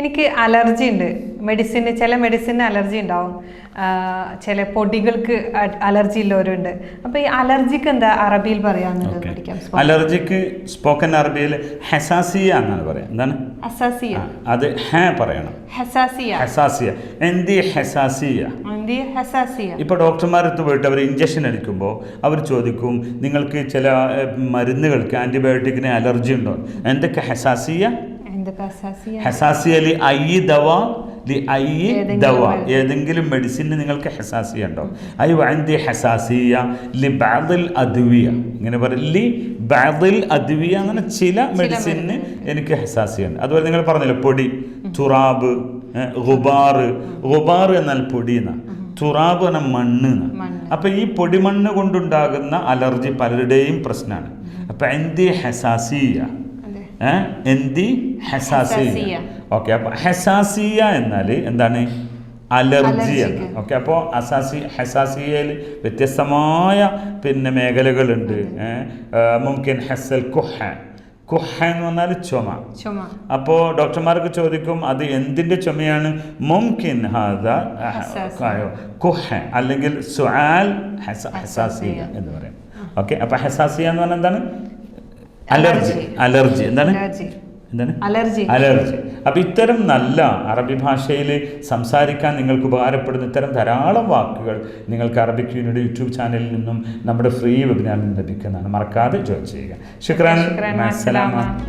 എനിക്ക് അലർജി ഉണ്ട്. മെഡിസിന് ചില മെഡിസിന് അലർജി ഉണ്ടാവും. ചില പൊടികൾക്ക് അലർജി ഉള്ളവരുണ്ട്. അപ്പൊ ഈ അലർജിക്ക് എന്താ അറബിയിൽ പറയാന്നുള്ളത് പഠിക്കാം. അലർജിക്ക് സ്പോക്കൻ അറബിയിൽ ഹെസാസിയ എന്നാണ് പറയാം എന്താണ്? ഹസാസിയ. അത് ഹേ പറയണം. ഹസാസിയ. ഹെസാസിയ. എന്തി ഹെസാസിയ? ഇപ്പൊ ഹസാസിയ. ഇപ്പോൾ ഡോക്ടർമാരടുത്ത് പോയിട്ട് അവർ ഇഞ്ചക്ഷൻ അടിക്കുമ്പോൾ അവർ ചോദിക്കും നിങ്ങൾക്ക് ചില മരുന്നുകൾക്ക് ആന്റിബയോട്ടിക്കിന് അലർജി ഉണ്ടോ? എന്തൊക്കെ ഹെസാസിയ? ഹസാസിയ ലി ഐ ദവ ലി ഐ ദവ. ഏതെങ്കിലും മെഡിസിന് നിങ്ങൾക്ക് ഹസാസിയ ഉണ്ടോ ഐ വാന്തി ഹസാസിയ ലി ബാദിൽ അദ്വിയ ഇങ്ങനെ പറയും ലി ബാദിൽ അദ്വിയ അങ്ങനെ ചില മെഡിസിന് എനിക്ക് ഹസാസിയ ഉണ്ട് അതുപോലെ നിങ്ങൾ പറഞ്ഞല്ലോ പൊടി തുറാബ് ഗുബാറ് ഗുബാറ് എന്നാൽ പൊടി എന്നാ തുറാബ് മണ്ണ് എന്നാ. മണ്ണ്. അപ്പൊ ഈ പൊടിമണ്ണ് കൊണ്ടുണ്ടാകുന്ന അലർജി പലരുടെയും പ്രശ്നമാണ് അപ്പൊ എന്തി ഹെസാസിയ? എന്തി? ഹെസാസിയ. ഓക്കെ അപ്പൊ ഹെസാസിയ എന്നാൽ എന്താണ്? അലർജി എന്ന്. ഓക്കെ അപ്പോൾ അസാസി ഹെസാസിയയിൽ വ്യത്യസ്തമായ പിന്നെ മേഖലകളുണ്ട്. മുംകിൻ ഹെസൽ കുഹ. കുഹ എന്ന് പറഞ്ഞാൽ ചുമ. ചുമ. അപ്പോൾ ഡോക്ടർമാർക്ക് ചോദിക്കും അത് എന്തിന്റെ ചുമയാണ്? മുംകിൻ ഹാദ കുഹ അല്ലെങ്കിൽ സുആൽ ഹെസാസിയ. ഹസാസിയ എന്ന് പറയും. ഓക്കെ അപ്പോൾ ഹസാസിയ എന്ന് പറഞ്ഞാൽ എന്താണ്? അലർജി. അലർജി. എന്താണ്? എന്താണ്? അലർജി. അലർജി. അപ്പം ഇത്തരം നല്ല അറബി ഭാഷയിൽ സംസാരിക്കാൻ നിങ്ങൾക്ക് ഉപകാരപ്പെടുന്ന ഇത്തരം ധാരാളം വാക്കുകൾ നിങ്ങൾക്ക് അറബിക് യൂണിയുടെ യൂട്യൂബ് ചാനലിൽ നിന്നും നമ്മുടെ ഫ്രീ വെബിനാറിൽ ലഭിക്കുന്നതാണ്. മറക്കാതെ ജോയിൻ ചെയ്യുക. ശുക്രാൻ. മഅസ്സലാമ.